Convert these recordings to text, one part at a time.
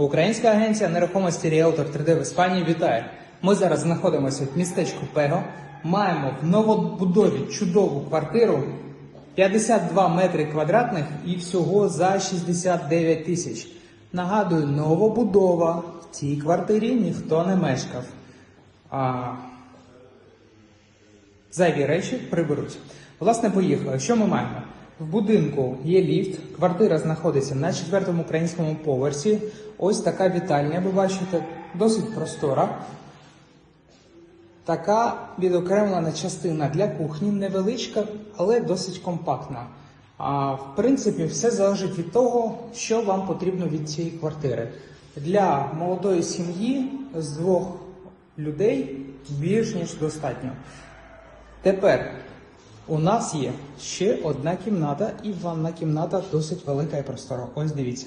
Українська агенція нерухомості Ріелтор 3D в Іспанії вітає. Ми зараз знаходимося в містечку Пего. Маємо в новобудові чудову квартиру 52 метри квадратних і всього за 69 тисяч. Нагадую, новобудова. В цій квартирі ніхто не мешкав. А зайві речі приберуть. Власне, поїхали. Що ми маємо? В будинку є ліфт, квартира знаходиться на четвертому українському поверсі. Ось така вітальня, ви бачите, досить простора. Така відокремлена частина для кухні, невеличка, але досить компактна. А в принципі, все залежить від того, що вам потрібно від цієї квартири. Для молодої сім'ї з двох людей більш ніж достатньо. Тепер у нас є ще одна кімната, і ванна кімната досить велика і простора. Ось дивіться.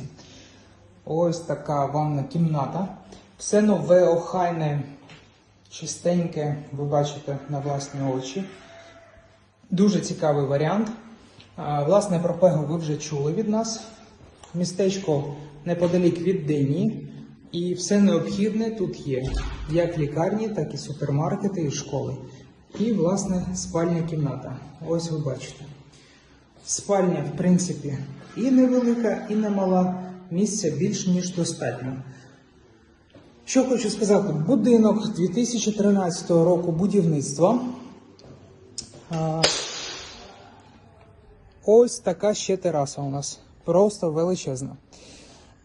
Ось така ванна кімната. Все нове, охайне, чистеньке, ви бачите на власні очі. Дуже цікавий варіант. Власне, про Пего ви вже чули від нас. Містечко неподалік від Дені. І все необхідне тут є. Як лікарні, так і супермаркети, і школи. І, власне, спальня кімната. Ось ви бачите. Спальня, в принципі, і невелика, і немала. Місця більш ніж достатньо. Що хочу сказати, будинок 2013 року будівництва. Ось така ще тераса у нас. Просто величезна.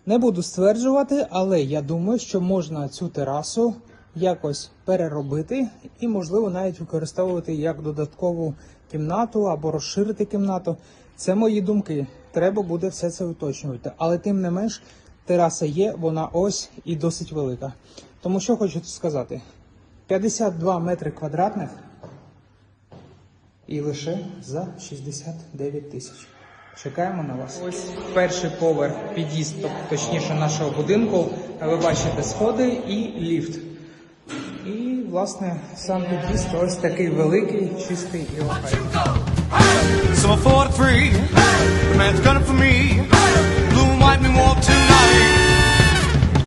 Не буду стверджувати, але я думаю, що можна цю терасу якось переробити і, можливо, навіть використовувати як додаткову кімнату або розширити кімнату. Це мої думки. Треба буде все це уточнювати. Але тим не менш, тераса є, вона ось і досить велика. Тому що хочу сказати: 52 метри квадратних і лише за 69 тисяч. Чекаємо на вас. Ось перший поверх під'їзд, точніше нашого будинку. Ви бачите сходи і ліфт. Власне, сам під'їзд ось такий великий, чистий і охайний.